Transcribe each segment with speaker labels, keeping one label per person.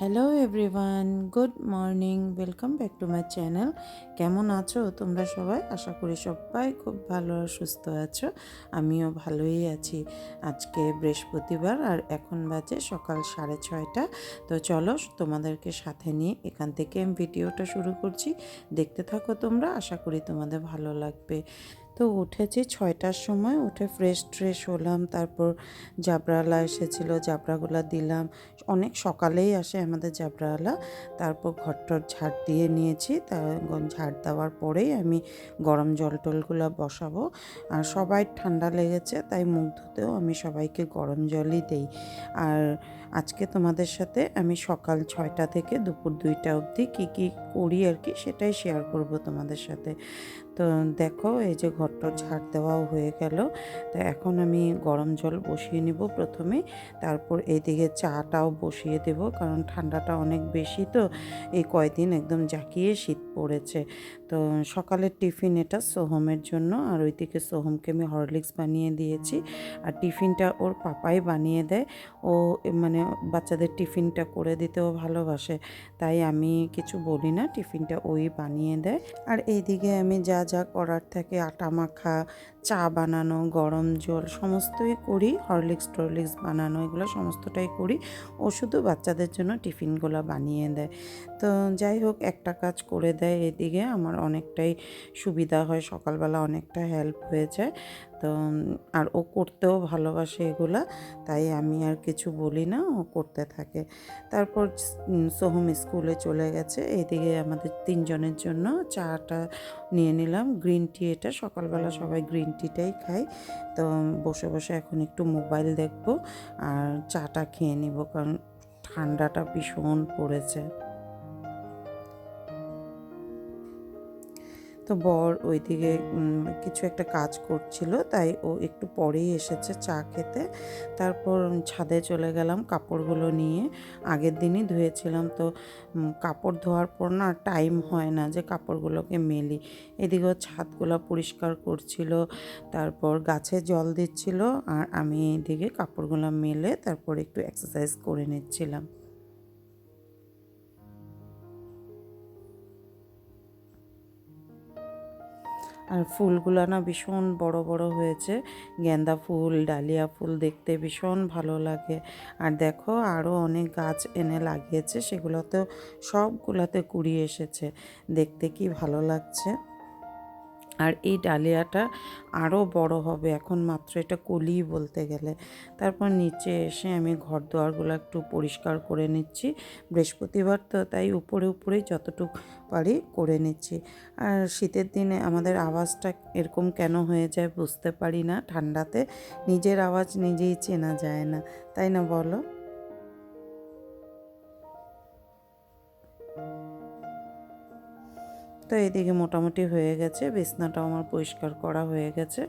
Speaker 1: Hello everyone good morning welcome back to my channel কেমন আছো তোমরা সবাই? আশা করি সবাই খুব ভালো আর সুস্থ আছো। আমিও ভালোই আছি। আজকে বৃহস্পতিবার আর এখন বাজে সকাল সাড়ে ছয়টা। তো চলো তোমাদেরকে সাথে নিয়ে এখান থেকে আমি ভিডিওটা শুরু করছি। দেখতে থাকো তোমরা, আশা করি তোমাদের ভালো লাগবে। তো উঠেছি ছয়টার সময়, উঠে ফ্রেশ ট্রেশ হলাম, তারপর জাবরালা এসেছিল, জাবরাগুলা দিলাম। অনেক সকালেই আসে আমাদের জাবরালা, তারপর ঘরটর ঝাড় দিয়ে নিয়েছি তার ঝাড় দেওয়ার পরেই আমি গরম জল টলগুলো বসাবো। আর সবাই ঠান্ডা লেগেছে, তাই মুখ ধুতেও আমি সবাইকে গরম জলই দেই। আর আজকে তোমাদের সাথে আমি সকাল ছয়টা থেকে দুপুর দুইটা অবধি কী কী করি আর কি, সেটাই শেয়ার করব তোমাদের সাথে। তো দেখো, এই যে ঘরটা ঝাড় দেওয়াও হয়ে গেল। তো এখন আমি গরম জল বসিয়ে নিব প্রথমে। তারপর এইদিকে চাটাও বসিয়ে দেব, কারণ ঠান্ডাটা অনেক বেশি তো। এই কয়দিন একদম জাকিয়ে শীত পড়েছে। তো সকালের টিফিন এটা সোহমের জন্য, আর ওইদিকে সোহমকে আমি হরলিক্স বানিয়ে দিয়েছি। আর টিফিনটা ওর পাপাই বানিয়ে দেয়। ও মানে বাচ্চাদের টিফিনটা করে দিতেও ভালোবাসে। তাই আমি কিছু বলি না, টিফিনটা ওই বানিয়ে দেয়। আর এইদিকে আমি যা যা করার থাকে আটা মাখা চা বানানো, গরম জল সমস্তই করি, হরলিক্স টরলিক্স বানানো, এগুলো সমস্তটাই করি। ও শুধু বাচ্চাদের জন্য টিফিনগুলো বানিয়ে দেয়। তো যাই হোক, একটা কাজ করে দেয় এদিকে, আমার অনেকটাই সুবিধা হয়, সকালবেলা অনেকটা হেল্প হয়ে যায়। তো, আর ও করতেও ভালোবাসে এগুলা, তাই আমি আর কিছু বলি না, ও করতে থাকে। তারপর সোহম স্কুলে চলে গেছে, এদিকে আমাদের তিনজনের জন্য চাটা নিয়ে নিলাম, গ্রিন টি এটা, সকালবেলা সবাই গ্রিন টিটাই খাই। তো বসে বসে এখন একটু মোবাইল দেখব আর চাটা খেয়ে নিব কারণ ঠান্ডাটা ভীষণ পড়েছে। তো বর ওইদিকে কিছু একটা কাজ করছিল, তাই ও একটু পরেই এসেছে চা খেতে। তারপর ছাদে চলে গেলাম কাপড়গুলো নিয়ে। আগের দিনই ধুয়েছিলাম তো কাপড় ধোয়ার পর না টাইম হয় না যে কাপড়গুলোকে মেলি। এদিকেও ছাদগুলো পরিষ্কার করছিল, তারপর গাছে জল দিচ্ছিল, আর আমি এদিকে কাপড়গুলো মেলে তারপর একটু এক্সারসাইজ করে নিচ্ছিলাম। আর ফুলগুলো না ভীষণ বড় বড় হয়েছে। গেন্দা ফুল, ডালিয়া ফুল দেখতে ভীষণ ভালো লাগে। আর দেখো আরও অনেক গাছ এনে লাগিয়েছে, সেগুলোতেও সবগুলোতে কুড়ি এসেছে। দেখতে কি ভালো লাগছে। আর এই ডালিয়াটা আরও বড় হবে, এখন মাত্র এটা কলি বলতে গেলে। তারপর নিচে এসে আমি ঘর দোয়ারগুলো একটু পরিষ্কার করে নিচ্ছি। বৃহস্পতিবার তো তাই উপরে উপরেই যতটুকু পারি করে নিচ্ছি। আর শীতের দিনে আমাদের আওয়াজটা এরকম কেন হয়ে যায় বুঝতে পারি না ঠান্ডাতে। নিজের আওয়াজ নিজেই চেনা যায় না, তাই না বলো? তো এদিকে মোটামুটি হয়ে গেছে বিছনাটাও আমার পরিষ্কার করা হয়ে গেছে।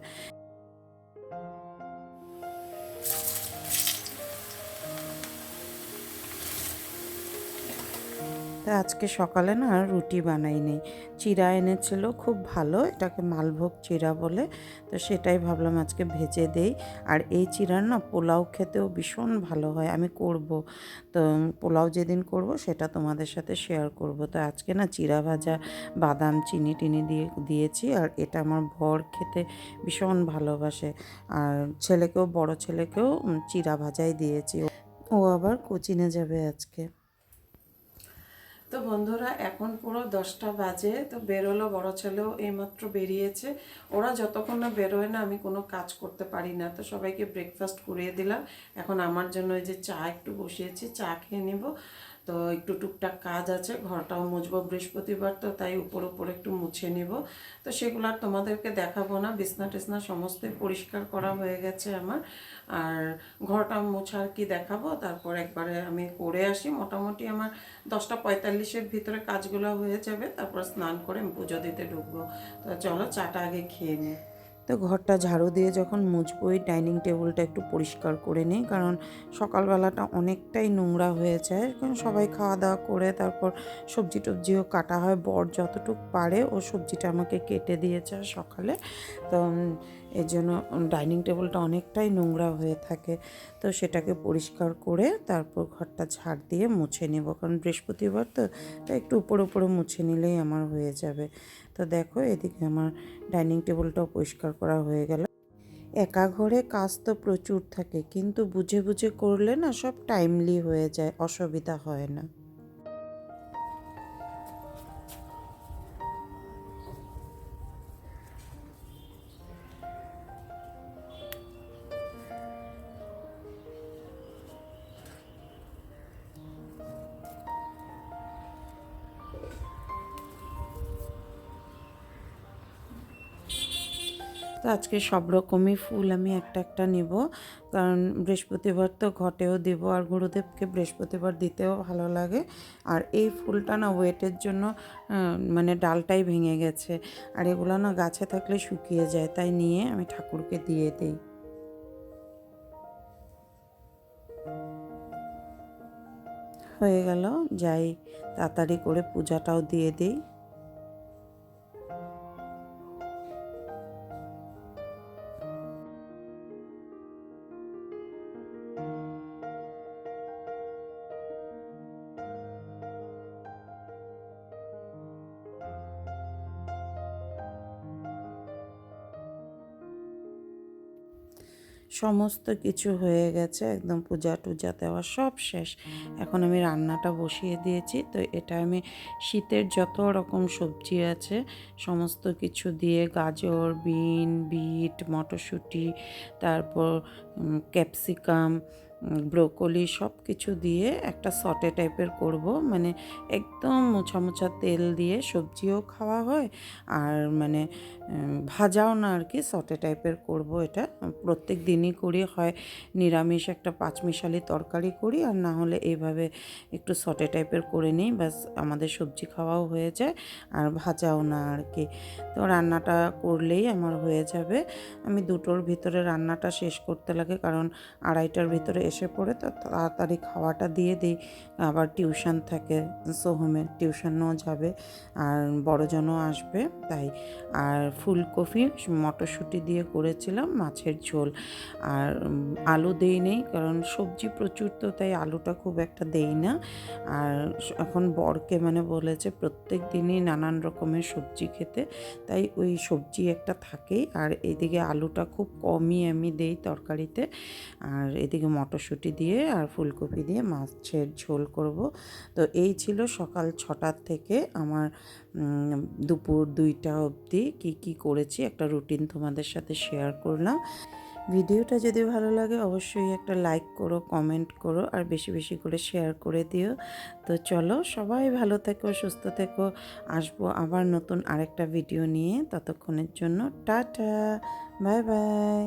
Speaker 1: আজকে সকালে না রুটি বানাইনি। চিরা এনেছিল, খুব ভালো, এটাকে মালভোগ চিরা বলে। তো সেটাই ভাবলাম আজকে ভেজে দেই। আর এই চিরার না পোলাও খেতেও ভীষণ ভালো হয়, আমি করব। তো পোলাও যেদিন করব, সেটা তোমাদের সাথে শেয়ার করব। তো আজকে না চিরা ভাজা, বাদাম, চিনি টিনি দিয়ে, দিয়েছি, আর এটা আমার ভর খেতে ভীষণ ভালোবাসে। আর ছেলেকেও, বড় ছেলেকেও চিরা ভাজাই দিয়েছি। ও আবার কোচিনে যাবে আজকে। তো বন্ধুরা, এখন পুরো দশটা বাজে, তো বেরোলো, বড় ছেলেও এইমাত্র বেরিয়েছে। ওরা যতক্ষণ না বেরোয় না, আমি কোনো কাজ করতে পারি না। তো সবাইকে ব্রেকফাস্ট করিয়ে দিলাম। এখন আমার জন্য ওই যে চা একটু বসিয়েছি, চা খেয়ে নেব। তো একটু টুকটাক কাজ আছে ঘরটাও মুছবো বৃহস্পতিবার তো তাই উপর উপর একটু মুছে নিব। তো সেগুলো আর তোমাদেরকে দেখাবো না বিছনা টিসনা সমস্তই পরিষ্কার করা হয়ে গেছে আমার। আর ঘরটা মোছার কি দেখাবো তারপর একবারে আমি করে আসি। মোটামুটি আমার দশটা পঁয়তাল্লিশের ভিতরে কাজগুলো হয়ে যাবে তারপর স্নান করে আমি পুজো দিতে ঢুকবো। তো চলো চাটা আগে খেয়ে নিই। তো ঘরটা ঝাড়ু দিয়ে যখন মুছবই ডাইনিং টেবিলটা একটু পরিষ্কার করে নিই। কারণ সকালবেলাটা অনেকটাই নোংরা হয়েছে। কারণ সবাই খাওয়া দাওয়া করে তারপর সবজি টবজিও কাটা হয়। বর যতটুক পারে ও সবজিটা আমাকে কেটে দিয়েছে সকালে। তো এর জন্য ডাইনিং টেবিলটা অনেকটাই নোংরা হয়ে থাকে। তো সেটাকে পরিষ্কার করে তারপর ঘরটা ঝাড় দিয়ে মুছে নেব। কারণ বৃহস্পতিবার তো তাই একটু উপর উপরে মুছে নিলেই আমার হয়ে যাবে। তো দেখো, এদিকে আমার ডাইনিং টেবিলটাও পরিষ্কার করা হয়ে গেল। একা ঘরে কাজ তো প্রচুর থাকে, কিন্তু বুঝে বুঝে করলে না সব টাইমলি হয়ে যায়, অসুবিধা হয় না। তো আজকে সব রকমই ফুল আমি একটা একটা নেব। কারণ বৃহস্পতিবার তো ঘটেও দেব আর গুরুদেবকে বৃহস্পতিবার দিতেও ভালো লাগে। আর এই ফুলটা না ওয়েটের জন্য মানে ডালটাই ভেঙে গেছে। আর এগুলো না গাছে থাকলে শুকিয়ে যায়, তাই নিয়ে আমি ঠাকুরকে দিয়ে দিই। হয়ে গেল, যাই, তাড়াতাড়ি করে পূজাটাও দিয়ে দিই। সমস্ত কিছু হয়ে গেছে, একদম পূজা টুজা দেওয়া সব শেষ। এখন আমি রান্নাটা বসিয়ে দিয়েছি, তো এটা আমি শীতের যত রকম সবজি আছে, সমস্ত কিছু দিয়ে গাজর, বিন, বিট, মটরশুঁটি, তারপর ক্যাপসিকাম ব্রোকলি সব কিছু দিয়ে একটা সটে টাইপের করব। মানে একদম মোছা মোছা তেল দিয়ে সবজিও খাওয়া হয় আর মানে ভাজাও না আর কি, সটে টাইপের করব এটা। প্রত্যেক দিনই করি, হয় নিরামিষ একটা পাঁচমিশালি তরকারি করি আর না হলে এইভাবে একটু সটে টাইপের করে নিই, ব্যাস আমাদের সবজি খাওয়াও হয়ে যায় আর ভাজাও না আর কি। তো রান্নাটা করলেই আমার হয়ে যাবে। আমি দুটোর ভিতরে রান্নাটা শেষ করতে লাগে, কারণ আড়াইটার ভিতরে এসে পড়ে তাড়াতাড়ি খাওয়াটা দিয়ে দিই। আবার টিউশন থাকে সোহমের টিউশনও যাবে আর বড়জনও আসবে তাই। আর ফুলকপি, মটরশুঁটি দিয়ে করেছিলাম মাছের ঝোল। আর আলু দেই নেই, কারণ সবজি প্রচুর তো, তাই আলুটা খুব একটা দেই না। আর এখন বরকে মানে বলেছে প্রত্যেক দিনই নানান রকমের সবজি খেতে, তাই ওই সবজি একটা থাকেই। আর এদিকে আলুটা খুব কমই আমি দেই তরকারিতে। আর এদিকে মটরশুঁটি দিয়ে আর ফুলকপি দিয়ে মাছের ঝোল করব। তো এই ছিল সকাল ছটার থেকে আমার দুপুর দুইটা অবধি কি কি করেছি একটা রুটিন তোমাদের সাথে শেয়ার করলাম। ভিডিওটা যদি ভালো লাগে অবশ্যই একটা লাইক করো, কমেন্ট করো আর বেশি বেশি করে শেয়ার করে দিও। তো চলো সবাই ভালো থেকো, সুস্থ থেকো। আসব আবার নতুন আরেকটা ভিডিও নিয়ে ততক্ষণের জন্য। Tata, bye bye.